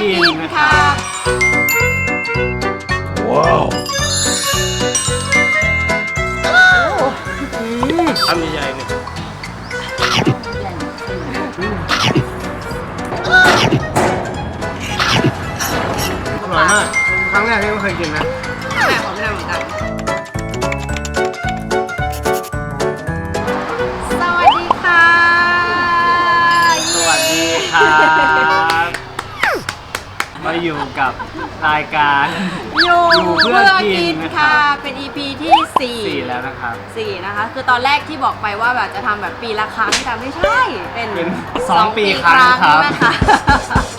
กินค่ะทำใหญ่ๆเนี่ยอร่อยมาก ครั้งแรกที่ไม่เคยกินนะ แม่ของพี่นาเหมือนกัน อยู่กับรายการ อยู่อยู่เพื่เพื่ออกิกินนนะครับค่ะ เป็น EP ที่สี่สี่แล้วนะครับสี่นะคะ คือตอนแรกที่บอกไปว่าแบบจะทำแบบปีละครั้งแต่ไม่ใช่ เป็นเป็นสองปีครั้งครับ นะคะ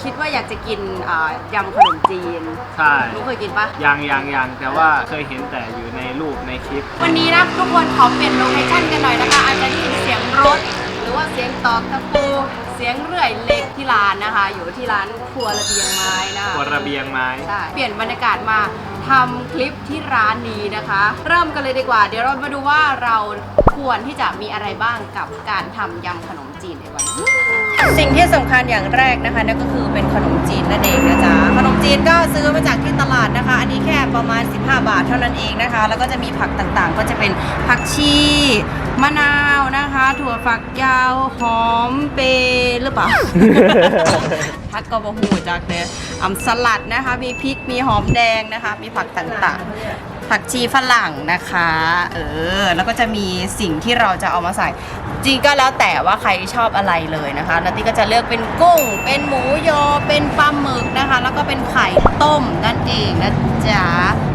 คิดว่าอยากจะกินอ่ายำขนมจีนใช่หนูเคยกินปะ ยังยังยังแต่ว่าเคยเห็นแต่อยู่ในรูปในคลิป วันนี้นะทุกคนขอเปลี่ยนโลเคชั่นกันหน่อยนะคะอาจจะได้ยินเสียงรถ หรือว่าเสียงตอกตะปูเสียงเรื่อยเหล็กที่ร้านนะคะ อยู่ที่ร้านครัวระเบียงไม้นะคะหัวระเบียงไม้ ใช่เปลี่ยนบรรยากาศมาทำคลิปที่ร้านนี้นะคะ เริ่มกันเลยดีกว่า เดี๋ยวเรามาดูว่าเราควรที่จะมีอะไรบ้างกับการทำยำขนมจีนในวันนี้สิ่งที่สำคัญอย่างแรกนะคะนั่นก็คือเป็นขนมจีนนั่นเองนะจ๊ะขนมจีนก็ซื้อมาจากที่ตลาดนะคะ อันนี้แค่ประมาณ 15 บาทเท่านั้นเองนะคะ แล้วก็จะมีผักต่างๆ ก็จะเป็นผักชี มะนาวนะคะ ถั่วฝักยาวหอมเปรย์หรือเปล่า ผักกบหูจากเนี่ยอ่ำสลัดนะคะ มีพริกมีหอมแดงนะคะ มีผักต่างๆ ผักชีฝรั่งนะคะ เออ แล้วก็จะมีสิ่งที่เราจะเอามาใส่ จริงก็แล้วแต่ว่าใครชอบอะไรเลยนะคะนัตตี้ก็จะเลือกเป็นกุ้ง เป็นหมูยอ เป็นปลาหมึกนะคะ แล้วก็เป็นไข่ต้มนั่นเองนะจ๊ะ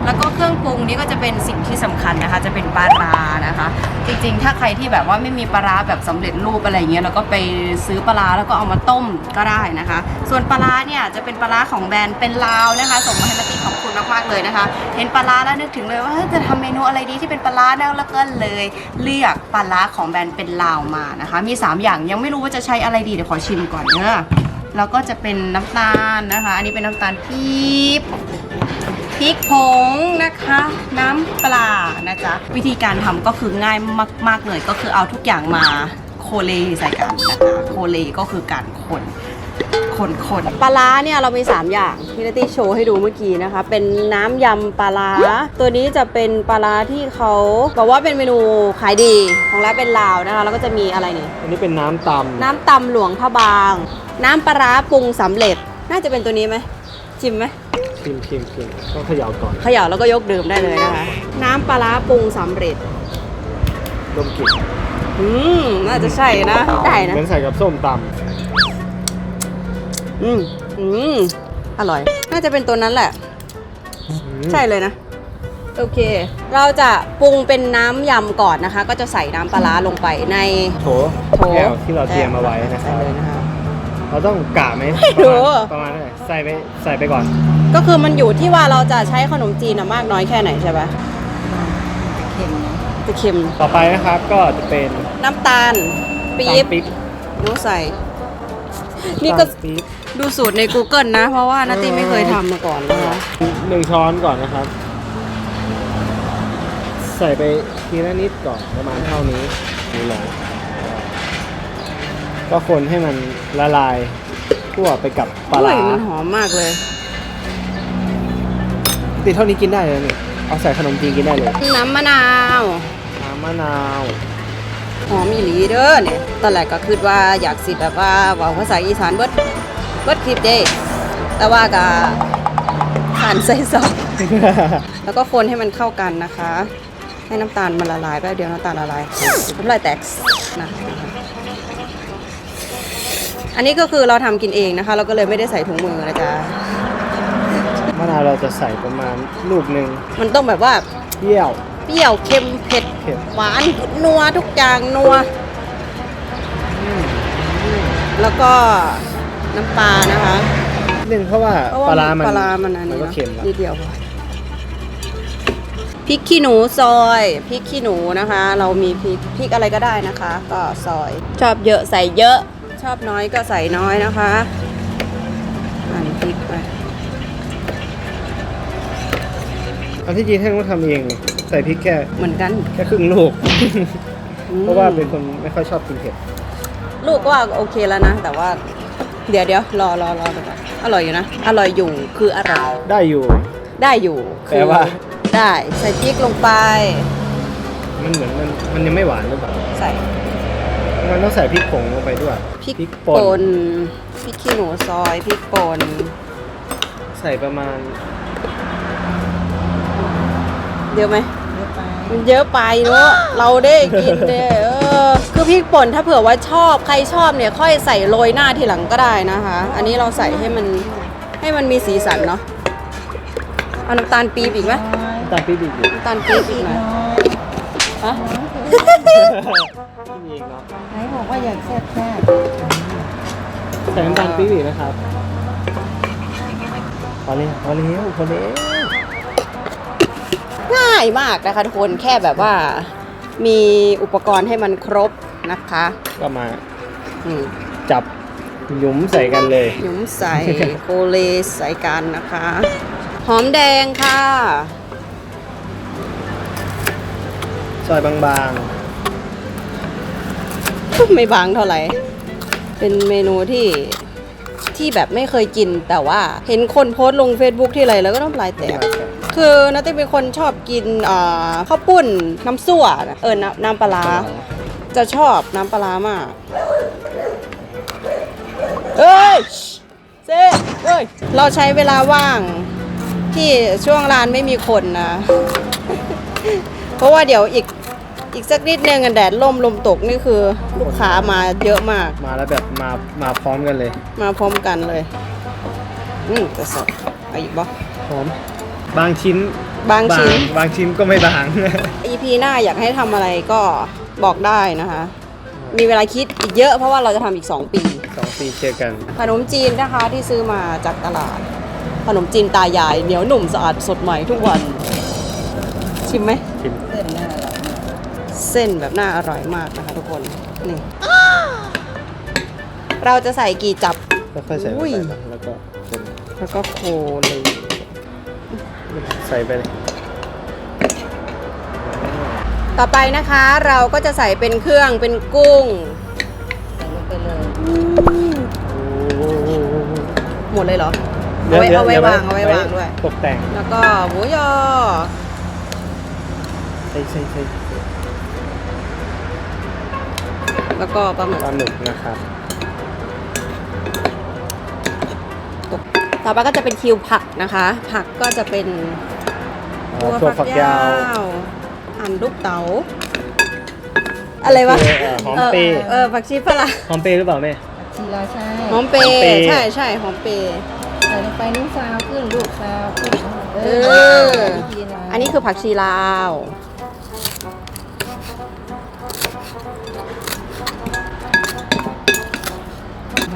แล้วก็เครื่องปรุงนี้ก็จะเป็นสิ่งที่สำคัญนะคะ จะเป็นปลาร้านะคะ จริงๆ ถ้าใครที่แบบว่าไม่มีปลาร้าแบบสำเร็จรูปอะไรเงี้ยเราก็ไปซื้อปลาร้าแล้วก็เอามาต้มก็ได้นะคะ ส่วนปลาร้าเนี่ยจะเป็นปลาร้าของแบรนด์เป็นลาวนะคะส่งมาให้นัตตี้ขอบคุณมากๆเลยนะคะ เห็นปลาร้าแล้วนึกถึงเลยว่าจะทำเมนูอะไรดีที่เป็นปลาร้าแล้วก็เลยเลือกปลาร้าของแบรนด์เป็นลาวมานะคะ มี 3 อย่างยังไม่รู้ว่าจะใช้อะไรดีเดี๋ยวขอชิมก่อนเนอะแล้วก็จะเป็นน้ำตาลนะคะ อันนี้เป็นน้ำตาลปี๊บ พริกผงนะคะ น้ำปลานะจ๊ะ วิธีการทำก็คือง่ายมาก ๆ เลยก็คือเอาทุกอย่างมาโคเลใส่กันนะคะโคเลก็คือการคนคนคนปลาร้าเนี่ยเรามี 3 อย่างที่นัตตี้โชว์ให้ดูเมื่อกี้นะคะ เป็นน้ำยำปลาร้าตัวนี้จะเป็นปลาร้าที่เขาบอกว่าเป็นเมนูขายดีของร้านเป็นลาวนะคะ แล้วก็จะมีอะไรนี่อันนี้เป็นน้ำตำน้ำตำหลวงพระบาง น้ำปลาร้าปรุงสำเร็จ น่าจะเป็นตัวนี้ไหมชิมไหม พิมพ์พิมพ์พิมพ์ต้องเขย่าก่อนเขย่าแล้วก็ยกดื่มได้เลยนะคะ น้ำปลาร้าปรุงสำเร็จ ดมกลิ่นอืมน่าจะใช่นะ ได้นะ เหมือนใส่กับส้มตอืมอืมอร่อย น่าจะเป็นตัวนั้นแหละำใช่เลยนะ โอเค เราจะปรุงเป็นน้ำยำก่อนนะคะ ก็จะใส่น้ำปลาร้าลงไปในโถโถแก้วที่เราเตรียมมาไว้นะคใส่รับเลยนะคะ เราต้องกะไหมไม่รู้ ประมาณประมาณเท่าไหร่ใส่ไปใส่ไปก่อน ก็คือมันอยู่ที่ว่าเราจะใช้ขนมจีนอะมากน้อยแค่ไหนใช่ปะเค็มจะเค็ม ต่อไปนะครับก็จะเป็นน้ำตาลปี๊บตำปิ๊บนูใส่ นี่ก็ตำปิ๊บดูสูตรใน Google นะ เพราะว่านาตี้ไม่เคยทำมาก่อนนะคะ หนึ่งช้อนก่อนนะครับ ใส่ไปทีละนิดก่อนประมาณเท่านี้นี่แหละก็คนให้มันละลายทั่วไปกับปลาอุ้ร้ายมันหอมมากเลย ติดเท่านี้กินได้เลยนี่เอาใส่ขนมจีนกินได้เลยน้ำมะนาวน้ำมะนาวหอมอีหลีเด้อเนี่ยตอนแรกก็คิดว่าอยากสิแบบว่าเว่าภาษาอีสานเบิดเบิดคลิปเด้แต่ว่าก็ผ่านใส่ซอส แล้วก็คนให้มันเข้ากันนะคะ ให้น้ำตาลมันละลายแป๊บเดียวน้ำตาลละลายน้ำลายแตกนะอันนี้ก็คือเราทำกินเองนะคะ เราก็เลยไม่ได้ใส่ถุงมือนะจ๊ะมะ นาวเราจะใส่ประมาณลูกหนึ่งมันต้องแบบว่าเปรี้ยว เปรี้ยวเค็มเผ็ดเผ็ด หวานนัวทุกอย่างนัว แล้วก็น้ำปลานะคะนิดนึงเพราะว่าเพราะว่าปลาร้ามันปลาร้ามันอันมันนี้ก็เนาะเค็มแล้วนิดเดียวพอพริกขี้หนูซอยพริกขี้หนูนะคะ เรามีพริกพริกอะไรก็ได้นะคะ ก็ซอย ชอบเยอะใส่เยอะ ชอบน้อยก็ใส่น้อยนะคะหั่นพริกไป อันที่จริงให้นุ้ทำเองนี่ใส่พริกแค่เหมือนกันแค่ครึ่งลูก อืมเพราะว่าเป็นคนไม่ค่อยชอบกินเผ็ด ลูกก็ว่าโอเคแล้วนะ แต่ว่า เดี๋ยวเดี๋ยวรอรอรอไปก่อนอร่อยอยู่นะ อร่อยอยู่คืออร่อย ได้อยู่ ได้อยู่แปลว่าคือได้ใส่พริกลงไป มันเหมือนมันมันยังไม่หวานหรือเปล่า ใส่มันต้องใส่พริกผงลงไปด้วยพริกป่ป่นนพริกขี้หนูซอยพริกป่นใส่ประมาณ เยอะไหมมันเยอะไปเนอะเราได้กินเนี่ยเออคือพริกป่นถ้าเผื่อว่าชอบใครชอบเนี่ย ค่อยใส่โรยหน้าทีหลังก็ได้นะคะ อันนี้เราใส่ให้มันให้มันมีสีสันเนาะเอาน้ำตาลปี๊บอีกไหมน้ำตาลปี๊บอีกอยู่น้ำตาลปี๊บอีกหน่อยฮะไม่มีอีกเนาะไหนบอกว่าอยากแซ่บแซ่บใส่น้ำตาลปี๊บอีกนะครับพอแล้วพอแล้วพอแล้ว ง่ายมากนะคะทุกคนแค่แบบว่ามีอุปกรณ์ให้มันครบนะคะก็มาอืมจับหยุมใส่กันเลย หยุมใส่โคเลใส่กันนะคะ หอมแดงค่ะซอยบางไม่บางเท่าไหร่ เป็นเมนูที่ที่แบบไม่เคยกินแต่ว่าเห็นคนโพสต์ลง Facebook ที่ไรแล้วก็น้ำลายแตก คือนาติ๊กเป็นคนชอบกินเอ่อข้าวปุ้นน้ำซั่วนะเออน้ำน้ำปลาร้าจะชอบน้ำปลาร้ามาก เอ้ยเซ่เอ้ยเราใช้เวลาว่างที่ช่วงร้านไม่มีคนนะ เพราะว่าเดี๋ยวอีกอีกสักนิดนึงอะแดดล่มลมตกนี่คือลูกค้ามาเยอะมาก มาแล้วแบบมามาพร้อมกันเลย มาพร้อมกันเลย อืมแต่สดเอาอีกบ่พร้อม บางชิ้นบางชิ้น บางชิ้นก็ไม่บาง EP หน้าอยากให้ทำอะไรก็บอกได้นะคะ มีเวลาคิดอีกเยอะเพราะว่าเราจะทำอีก 2 ปี สองปีเจอกัน ขนมจีนนะคะที่ซื้อมาจากตลาด ขนมจีนตายาย เหนียวหนุ่มสะอาดสดใหม่ทุกวัน ชิมไหม ชิม เส้นน่าอร่อยมากเส้นแบบน่าอร่อยมากนะคะทุกคนนี่เราจะใส่กี่จับ แล้วค่อยใส่ลงอุ้ย ไปแล้วก็คนแล้วก็โคเลย ใส่ไปเลยต่อไปนะคะเราก็จะใส่เป็นเครื่องเป็นกุ้งใส่ลงไปเลยหมดเลยเหรอเดี๋เอายวไว้เดี๋ยวเอาไว้เดี๋ยววางเอาไว้วางด้วย ตกแต่งแล้วก็หมูยอใส่ใส่ใส่แล้วก็ปลาหมึกปลาหมึกนะครับ ต่อไปก็จะเป็นคิวผักนะคะ ผักก็จะเป็นอ๋อถั่วฝักยาวหั่นลูกเต๋าอะไรวะเออหอมเปรย์เออเออผักชีฝรั่งหอมเปรย์หรือเปล่าแม่ชีราใช่หอมเปรหอมเปรย์ย์ใช่ใช่หอมเปรย์ใส่ลงไปนึ่งซาวขึ้นลูกซาวขึ้นเอเออวิธีะอันนี้คือผักชีลาว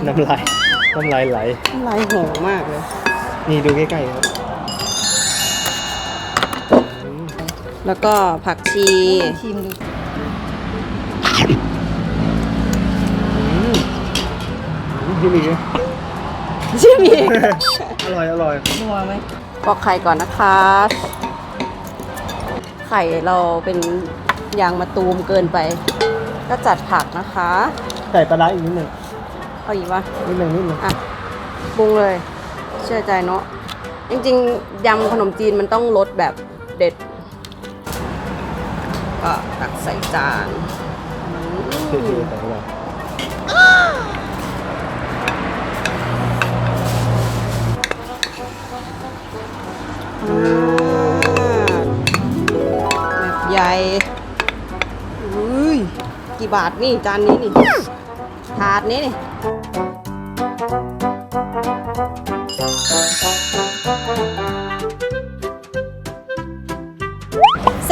น้ำลาย น้ำลายไหลน้ำลายโหงมากเลย นี่ดูใกล้ๆครับอืมแล้วก็ผักชี ชิมดูอืมชิมอีกนะชิมีอร่อยอร่อยนัวไหมปอกไข่ก่อนนะคะ ไข่เราเป็นยางมะตูมเกินไป ก็จัดผักนะคะ ใส่ปลาร้าอีกนิดหนึ่ง เอาอีกวะนิดหนึ่งนิดหนึ่งอะปรุงเลย เชื่อใจเนาะจริงๆยำขนมจีนมันต้องรสแบบเด็ด ก็ตักใส่จานอืคือมๆแต่อร่อยอ่าแบบใหญ่อุ้ยกี่บาทนี่จานนี้นี่ถาดนี้นี่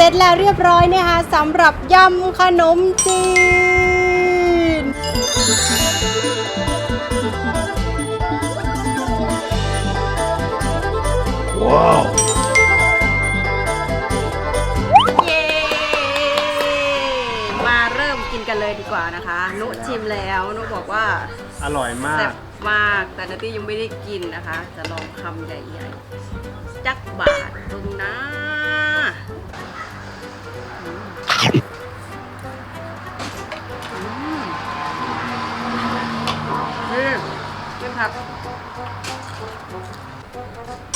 จแล้วเรียบร้อยนะคะสำหรับยำขนมจีน ว้าว เย้ มาเริ่มกินกันเลยดีกว่านะคะ นุชิมแล้วนุบอกว่าอร่อยมาแซ่ก บมาก แต่นาตี้ยังไม่ได้กินนะคะ จะลองคำใหญ่ๆ จักบาทตรงนะ นี่ไม่แพ้ครับ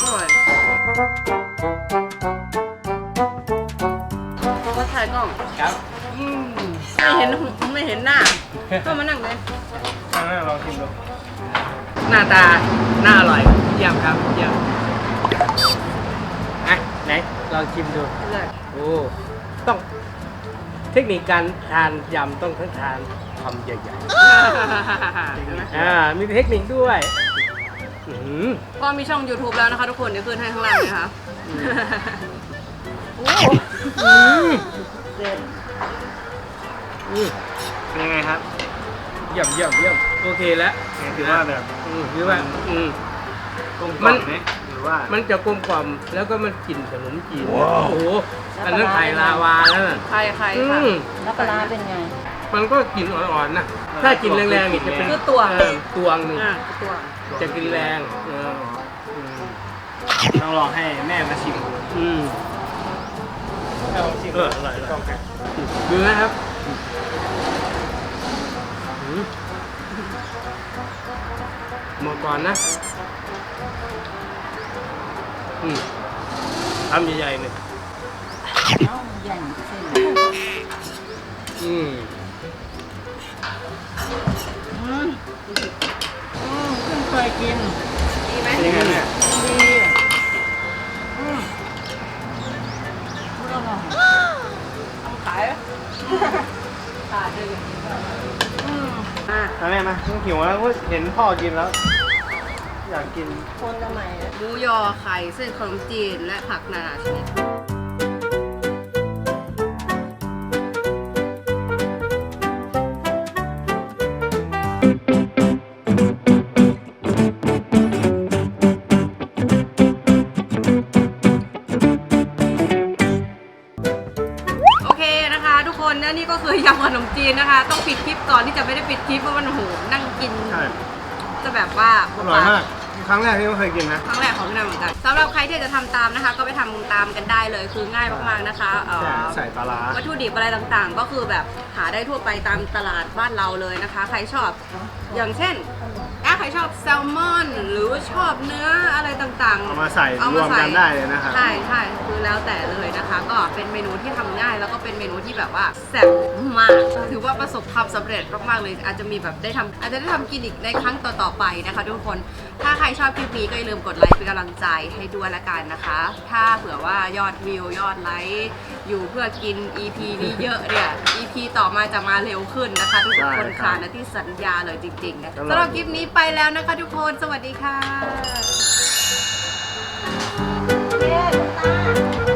อร่อยก็ถ่ายกล้องครับ อืมไม่เห็นไม่เห็นหน้า ก็มานั่งเลยข้างหน้าลองชิมดูหน้าตาน่าอร่อยเยี่ยมครับเยี่ยมอะไหนลองชิมดูเลยโอ้ต้อง เทคนิคการทานยำต้องทั้งทานคำใหญ่เห็นไหมๆอ่ามีเทคนิคด้วยอื้อหือก็มีช่อง YouTube แล้วนะคะทุกคน เดี๋ยวขึ้นให้ข้างล่างเลยค่ะโอ้อืมเด็ดอืมเป็นยังไงครับเยี่ยมเยี่ยมเยี่ยมโอเคแล้วถือว่าแบบอืมคือว่าอืม กลมกมัล่อนมไหมหรือว่า มันจะกลมกล่อมแล้วก็มันกลิ่นขนมจีน โอ้โห อันนั้นไข่ลาวาแล้วน่ะใครใครอืค่ะ มแล้วปลาร้าเป็นไง มันก็กลิ่นอ่อนๆนะถ้ากลิ่นแรงๆนี่จะเป็นคือตัวเออตวงหนึ่งอะตัวจะกินแรงเอออืมต้องลองให้แม่มาชิมดูอืมลองชิมเอออร่อยๆต้องกันดูนะครับอืมหมดก่อนนะอืม ทำใหญ่ๆเลย เอ้าแย่งเส้นอืมอืมอืมเพิ่งเคยกินดีไหมเป็นยังไงเนี่ยดีอืมอร่อยทำขายขายเลยอืมอะเอาแม่มาหิวแล้วเห็นพ่อกินแล้ว อยากกิน คนสมัยอะ หมูยอไข่เส้นขนมจีนและผักนานาชนิด นะคะทุกคนและนี่ก็คือยำขนมจีนนะคะ ต้องปิดคลิปก่อนที่จะไม่ได้ปิดคลิปเพราะมันโอ้โหนั่งกินใช่จะแบบว่าอร่อยมาก ครั้งแรกที่ไม่เคยกินนะ ครั้งแรกของพี่นันเหมือนกันสำหรับใครที่จะทำตามนะคะ ก็ไปทำตามกันได้เลยคือง่ายมากๆนะคะเอ่อใช่ใส่ปลาร้า วัตถุดิบอะไรต่างๆ ก็คือแบบหาได้ทั่วไปตามตลาดบ้านเราเลยนะคะ ใครชอบอย่างเช่นถ้า ใครชอบแซลมอน หรือว่าชอบเนื้ออะไรต่างๆเอามาใส่เอารวมกันได้เลยนะครับใช่ใช่คือแล้วแต่เลยนะคะ ก็เป็นเมนูที่ทำง่ายแล้วก็เป็นเมนูที่แบบว่าแซ่บมากถือว่าประสบความสำเร็จมากๆเลย อาจจะมีแบบได้ทำอาจจะได้ทำกินอีกในครั้งต่อๆไปนะคะ ทุกคนถ้าใครชอบคลิปนี้ก็อย่าลืมกดไลค์เป็นกำลังใจให้ด้วยละกันนะคะ ถ้าเผื่อว่ายอดวิวยอดไลค์อยู่เพื่อกิน EP นี้เยอะเนี่ย EP ต่อมาจะมาเร็วขึ้นนะคะ ทุกคนค่ะนะที่สัญญาเลยจริงๆนะสำหรับคลิปนี้ไปแล้วนะคะทุกคนสวัสดีค่ะ Yeah,